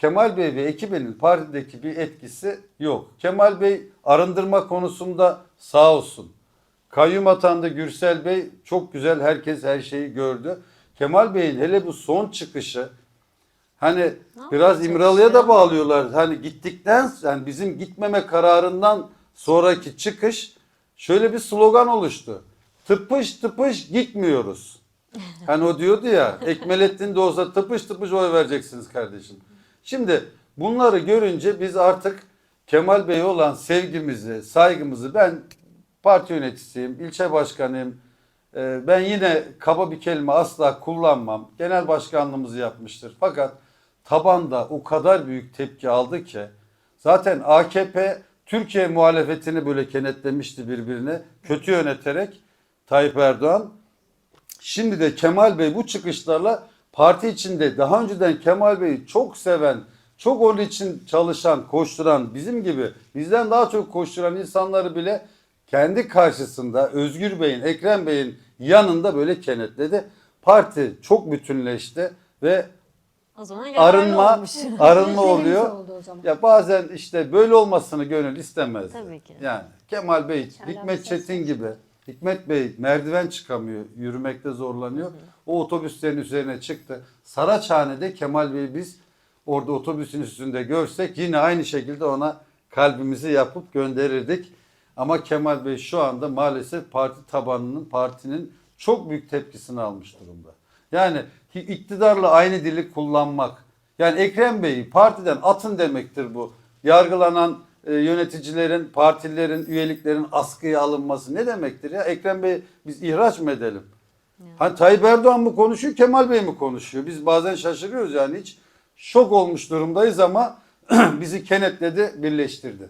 Kemal Bey ve ekibinin partideki bir etkisi yok. Kemal Bey arındırma konusunda sağ olsun. Kayyum atandı Gürsel Bey çok güzel herkes her şeyi gördü. Kemal Bey'in hele bu son çıkışı hani biraz yapacak İmralı'ya da bağlıyorlar. Hani gittikten yani bizim gitmeme kararından sonraki çıkış şöyle bir slogan oluştu. Tıpış tıpış gitmiyoruz. Hani o diyordu ya Ekmelettin de olsa tıpış tıpış oy vereceksiniz kardeşim. Şimdi bunları görünce biz artık Kemal Bey'e olan sevgimizi, saygımızı ben parti yöneticisiyim, ilçe başkanıyım. Ee, Ben yine kaba bir kelime asla kullanmam. Genel başkanlığımızı yapmıştır. Fakat tabanda o kadar büyük tepki aldı ki zaten AKP Türkiye muhalefetini böyle kenetlemişti birbirine. Kötü yöneterek Tayyip Erdoğan Şimdi de Kemal Bey bu çıkışlarla parti içinde daha önceden Kemal Bey'i çok seven, çok onun için çalışan, koşturan, bizim gibi bizden daha çok koşturan insanları bile kendi karşısında Özgür Bey'in, Ekrem Bey'in yanında böyle kenetledi. Parti çok bütünleşti ve O zaman arınma olmuş. arınma oluyor. elli oldu o zaman. Ya bazen işte böyle olmasını gönül istemez. Tabii ki. Yani Kemal Bey, Hikmet Çetin gibi. Hikmet Bey merdiven çıkamıyor, yürümekte zorlanıyor. O otobüslerin üzerine çıktı. Saraçhane'de Kemal Bey biz orada otobüsün üstünde görsek yine aynı şekilde ona kalbimizi yapıp gönderirdik. Ama Kemal Bey şu anda maalesef parti tabanının, partinin çok büyük tepkisini almış durumda. Yani iktidarla aynı dili kullanmak. Yani Ekrem Bey'i partiden atın demektir bu. Yargılanan e, yöneticilerin, partilerin, üyeliklerin askıya alınması ne demektir ya? Ekrem Bey biz ihraç mı edelim? Hani Tayyip Erdoğan mı konuşuyor, Kemal Bey mi konuşuyor? Biz bazen şaşırıyoruz yani hiç şok olmuş durumdayız ama bizi kenetledi, birleştirdi.